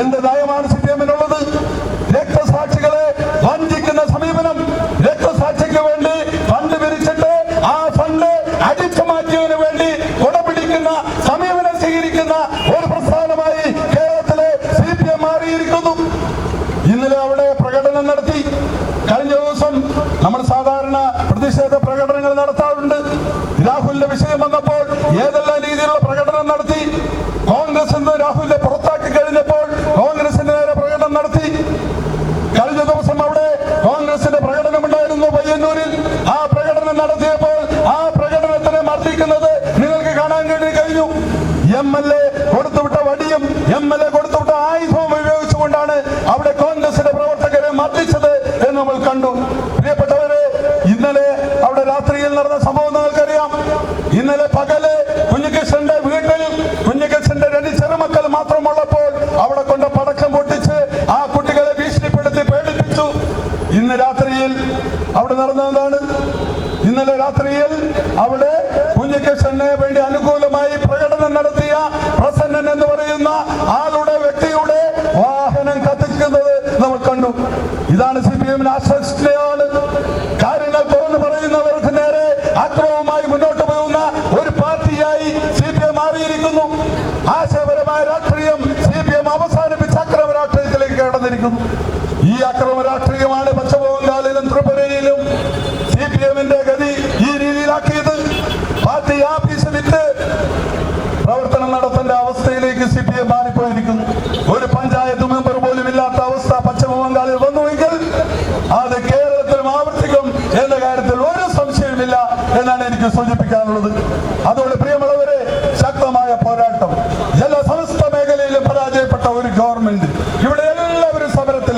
എന്ത് നയമാണ് C P എമ്മിനുള്ളത്? രക്തസാക്ഷികളെ വഞ്ചിക്കുന്ന സമീപനം രക്തസാക്ഷിക്ക് വേണ്ടി ഫണ്ട് പിരിച്ചിട്ട് ആ ഫണ്ട് അടിച്ചു വേണ്ടി കുടപിടിക്കുന്ന സമീപനം സ്വീകരിക്കുന്ന ഒരു പ്രസ്ഥാനമായി കേരളത്തിലെ സി പി എം മാറിയിരിക്കുന്നു. ഇന്നലെ അവിടെ പ്രകടനം നടത്തി. കഴിഞ്ഞ ദിവസം നമ്മൾ സാധാരണ പ്രതിഷേധ പ്രകടനങ്ങൾ നടത്താറുണ്ട്. രാഹുലിന്റെ വിഷയം വന്നപ്പോൾ ഏതെല്ലാം രീതിയിലുള്ള പ്രകടനം നടത്തി കോൺഗ്രസ് എന്ന് രാഹുലിനെ പുറത്താക്കി കഴിഞ്ഞപ്പോൾ കോൺഗ്രസിന്റെ നേരെ പ്രകടനം നടത്തി കഴിഞ്ഞ ദിവസം അവിടെ കോൺഗ്രസിന്റെ പ്രകടനം ഉണ്ടായിരുന്നു പയ്യന്നൂരിൽ ആ പ്രകടനം നടത്തിയപ്പോൾ ആ പ്രകടനത്തിനെ മർദ്ദിക്കുന്നത് നിങ്ങൾക്ക് കാണാൻ വേണ്ടി കഴിഞ്ഞു എം എൽ എ കൊടുത്തുവിട്ട വടിയും എം എൽ എ കൊടുത്തുവിട്ട ആയുധവും ഉപയോഗിച്ചുകൊണ്ടാണ് അവിടെ കോൺഗ്രസിന്റെ പ്രവർത്തകരെ മർദ്ദിച്ചത് എന്ന് നമ്മൾ കണ്ടു പ്രിയപ്പെട്ടവരെ ഇന്നലെ അവിടെ രാത്രിയിൽ നടന്ന സംഭവം നിങ്ങൾക്കറിയാം. ഇന്നലെ പകൽ കുഞ്ഞികൃഷ്ണന്റെ വീട്ടിൽ കുഞ്ഞികൃഷ്ണന്റെ രണ്ട് ചെറുമക്കൾ മാത്രമുള്ളപ്പോൾ അവിടെ കൊണ്ട് പടക്കം പൊട്ടിച്ച് ആ കുട്ടികളെ ഭീഷണിപ്പെടുത്തി പേടിപ്പിച്ചു. ഇന്ന് രാത്രിയിൽ അവിടെ നടന്നതാണ് ഇന്നലെ രാത്രിയിൽ അവിടെ കുഞ്ഞികൃഷ്ണന് വേണ്ടി അനുകൂലമായി പ്രകടനം നടത്തിയ പ്രസന്നൻ എന്ന് പറയുന്ന ആളുടെ വ്യക്തിയുടെ വാഹനം കത്തിക്കുന്നത് നമ്മൾ കണ്ടു. ഇതാണ് സി പി എമ്മിന് ആശ്വസിക്കുകയാണ് അക്രമവുമായി മുന്നോട്ട് പോകുന്ന ഒരു പാർട്ടിയായി സി പി എം മാറിയിരിക്കുന്നു. ആശയപരമായ രാഷ്ട്രീയം സി പി എം അവസാനിപ്പിച്ച അക്രമ രാഷ്ട്രീയത്തിലേക്ക് കടന്നിരിക്കുന്നു. ഈ അക്രമ രാഷ്ട്രീയമാണ് പശ്ചിമബംഗാളിലും ത്രിപുരയിലും സി പി എമ്മിന്റെ ഗതി ഈ രീതിയിലാക്കിയത്. പാർട്ടി ആഫീസ് വിറ്റ് പ്രവർത്തനം നടത്തേണ്ട അവസ്ഥയിലേക്ക് സി പി എം മാറിപ്പോയിരിക്കുന്നു. എന്നാണ് എനിക്ക് സൂചിപ്പിക്കാനുള്ളത്. അതുകൊണ്ട് പ്രിയമുള്ളവരെ ശക്തമായ പോരാട്ടം. എല്ലാ സമസ്ത മേഖലയിലും പരാജയപ്പെട്ട ഒരു ഗവൺമെന്റ് ഇവിടെ എല്ലാവരും സമരത്തിൽ